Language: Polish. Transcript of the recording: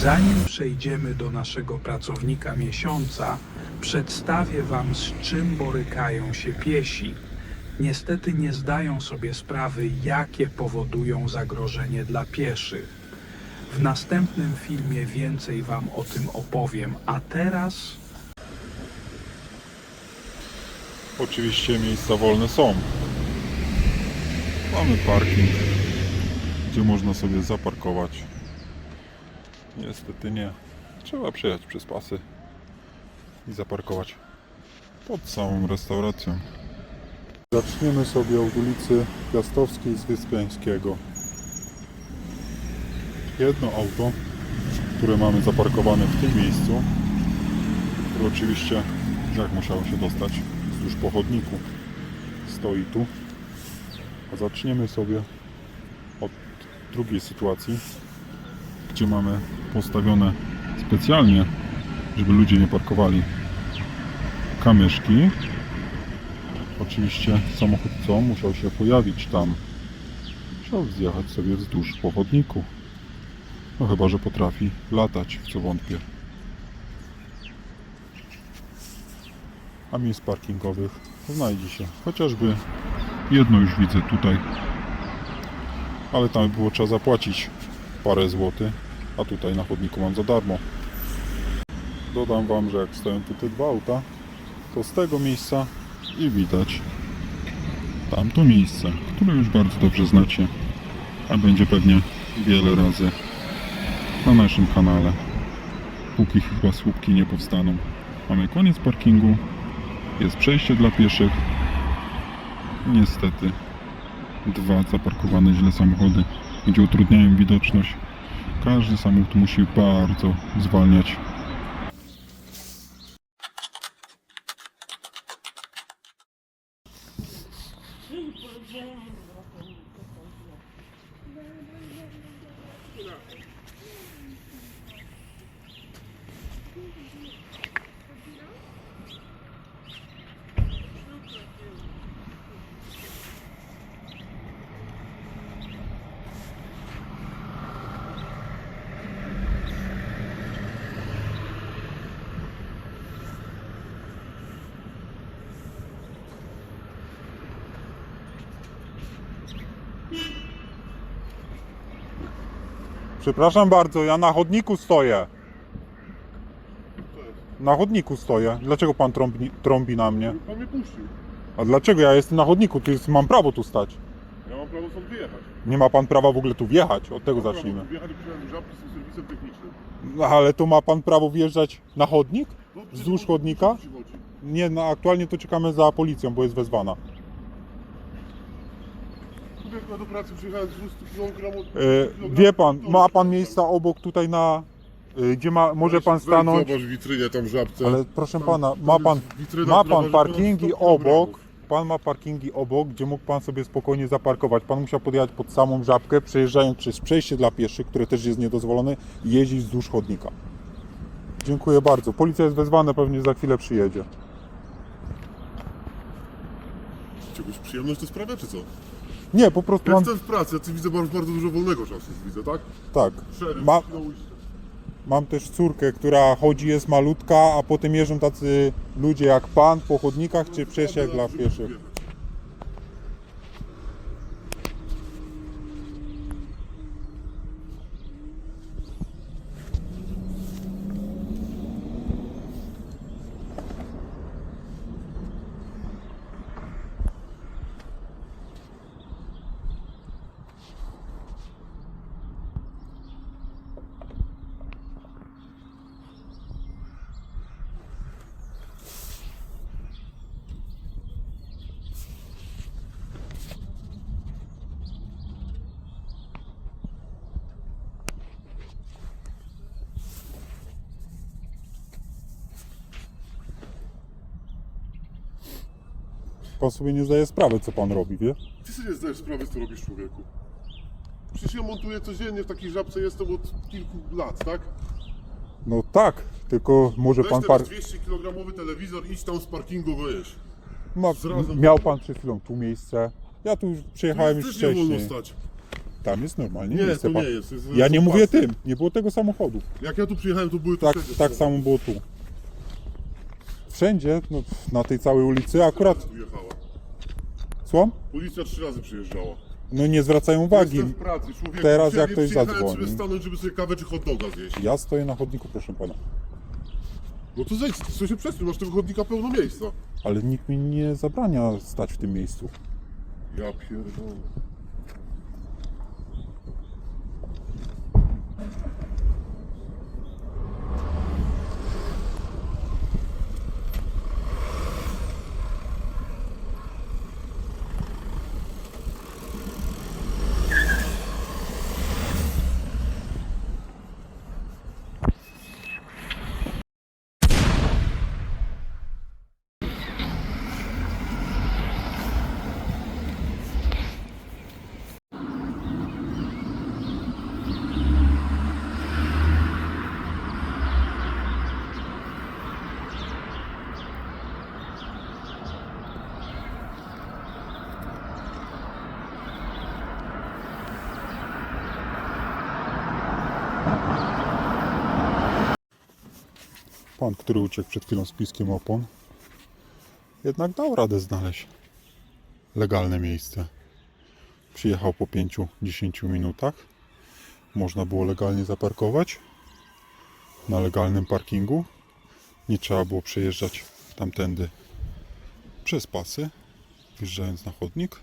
Zanim przejdziemy do naszego pracownika miesiąca, przedstawię Wam, z czym borykają się piesi. Niestety nie zdają sobie sprawy, jakie powodują zagrożenie dla pieszych. W następnym filmie więcej Wam o tym opowiem, a teraz Oczywiście miejsca wolne są. Mamy parking, gdzie można sobie zaparkować. Niestety nie. Trzeba przejechać przez pasy i zaparkować pod samą restauracją. Zaczniemy sobie od ulicy Piastowskiej z Wyspiańskiego. Jedno auto, które mamy zaparkowane w tym miejscu, które oczywiście jak musiało się dostać wzdłuż pochodniku. Stoi tu. A zaczniemy sobie od drugiej sytuacji, gdzie mamy postawione specjalnie, żeby ludzie nie parkowali kamyszki. Oczywiście samochód co musiał się pojawić tam. Musiał zjechać sobie wzdłuż pochodniku. No chyba, że potrafi latać, w co wątpię. a miejsc parkingowych znajdzie się. Chociażby jedno już widzę tutaj, ale tam było trzeba zapłacić parę złotych, a tutaj na chodniku mam za darmo. Dodam Wam, że jak stoją tutaj dwa auta, to z tego miejsca i widać tamto miejsce, które już bardzo dobrze znacie, a będzie pewnie wiele razy na naszym kanale, póki chyba słupki nie powstaną. Mamy koniec parkingu, jest przejście dla pieszych. Niestety dwa zaparkowane źle samochody, gdzie utrudniają widoczność. Każdy samochód musi bardzo zwalniać. Przepraszam bardzo, ja na chodniku stoję. Na chodniku stoję. Dlaczego pan trąbi, trąbi na mnie? Pan mnie puścił. A dlaczego ja jestem na chodniku? Tu jest, mam prawo tu stać. Ja mam prawo stąd wyjechać. Nie ma pan prawa w ogóle tu wjechać. Od tego Mam zacznijmy. przyjąłem żabki z tym serwisem technicznym. No, ale tu ma pan prawo wjeżdżać na chodnik? No, Wzdłuż chodnika? chodzi? Nie, no aktualnie to czekamy za policją, bo jest wezwana. Ja do pracy przyjechałem z 200 km. E, wie pan, ma pan miejsca obok tutaj na... e, gdzie ma, może pan stanąć? Zobacz witrynie tam w żabce. Ale proszę Tam- pana, tam ma jest pan, witryna, ma która pan waży ponad parkingi 100 kilogramów. obok, pan ma parkingi obok, gdzie mógł pan sobie spokojnie zaparkować. Pan musiał podjechać pod samą żabkę, przejeżdżając przez przejście dla pieszych, które też jest niedozwolone, i jeździć wzdłuż chodnika. Dziękuję bardzo. Policja jest wezwana, pewnie za chwilę przyjedzie. Czegoś przyjemność to sprawia, czy co? Nie, po prostu Ja mam... jestem w pracy, ja tu widzę bardzo, bardzo dużo wolnego czasu, widzę, tak? Tak. Ma, mam też córkę, która chodzi, jest malutka, a potem jeżdżą tacy ludzie jak pan po chodnikach, czy przejściach dla Żeby pieszych. wjechać. Pan sobie nie zdaje sprawy, co pan robi, wie? Ty sobie nie zdajesz sprawy, co robisz człowieku. Przecież ja montuję codziennie w takiej żabce, jestem od kilku lat, tak? No tak, tylko może Weź pan teraz par... 200 kg telewizor, idź tam z parkingu go jeść. Ma, Zrazem- miał pan przed chwilą tu miejsce. Ja tu już przyjechałem już Też nie wolno wcześniej. stać. Tam jest normalnie Nie, miejsce. to pa- nie jest. jest Ja nie mówię pasy. tym, nie było tego samochodu. Jak ja tu przyjechałem, to były Tak, tak samo było tu. Wszędzie, no, na tej całej ulicy, akurat, Tu jechała. słucham? Policja trzy razy przyjeżdżała. No nie zwracają uwagi. Jestem w pracy, człowieku. Teraz jak ktoś zadzwoni. sobie stanąć, żeby sobie kawę czy hot doga zjeść. Ja stoję na chodniku, proszę pana. No to zejdź, co się przesuń, masz tego chodnika pełno miejsca. Ale nikt mi nie zabrania stać w tym miejscu. Ja pierdolę. Pan, który uciekł przed chwilą z piskiem opon, jednak dał radę znaleźć legalne miejsce. Przyjechał po 5-10 minutach. Można było legalnie zaparkować na legalnym parkingu. Nie trzeba było przejeżdżać tamtędy przez pasy, wjeżdżając na chodnik.